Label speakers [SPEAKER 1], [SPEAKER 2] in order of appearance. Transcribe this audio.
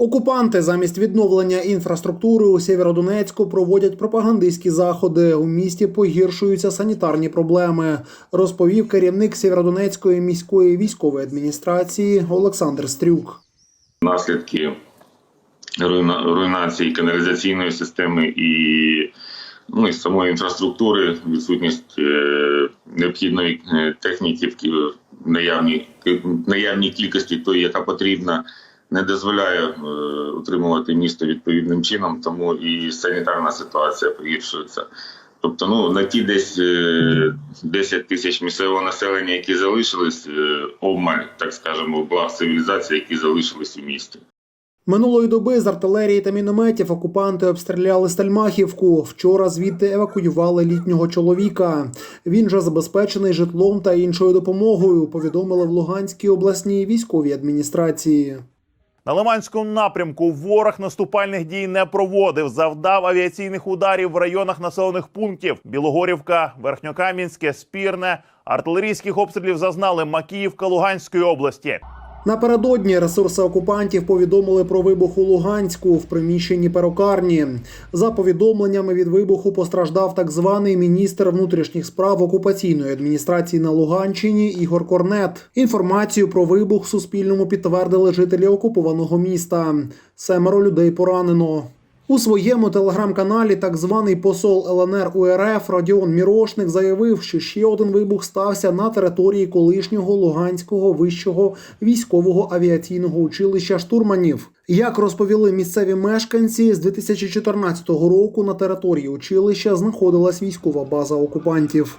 [SPEAKER 1] Окупанти замість відновлення інфраструктури у Сєвєродонецьку проводять пропагандистські заходи. У місті погіршуються санітарні проблеми, розповів керівник Сєвєродонецької міської військової адміністрації Олександр Стрюк.
[SPEAKER 2] наслідки руйна- руйнації каналізаційної системи і, ну, і самої інфраструктури, відсутність е, необхідної е, техніки в наявній, наявній кількості тої, яка потрібна, не дозволяє е, утримувати місто відповідним чином, тому і санітарна ситуація погіршується. Тобто, ну на ті десь е, 10 тисяч місцевого населення, які залишились, е, обмаль, так скажемо, благ цивілізації, які залишились у місті.
[SPEAKER 1] Минулої доби з артилерії та мінометів окупанти обстріляли Стальмахівку. Вчора звідти евакуювали літнього чоловіка. Він же забезпечений житлом та іншою допомогою. Повідомили в Луганській обласній військовій адміністрації.
[SPEAKER 3] На Лиманському напрямку ворог наступальних дій не проводив, завдав авіаційних ударів в районах населених пунктів: Білогорівка, Верхньокам'янське, Спірне. Артилерійських обстрілів зазнали Макіївка Луганської області.
[SPEAKER 1] Напередодні ресурси окупантів повідомили про вибух у Луганську в приміщенні перукарні. За повідомленнями від вибуху постраждав так званий міністр внутрішніх справ окупаційної адміністрації на Луганщині Ігор Корнет. Інформацію про вибух Суспільному підтвердили жителі окупованого міста. Семеро людей поранено. У своєму телеграм-каналі так званий посол ЛНР УРФ Радіон Мірошник заявив, що ще один вибух стався на території колишнього Луганського вищого військового авіаційного училища штурманів. Як розповіли місцеві мешканці, з 2014 року на території училища знаходилась військова база окупантів.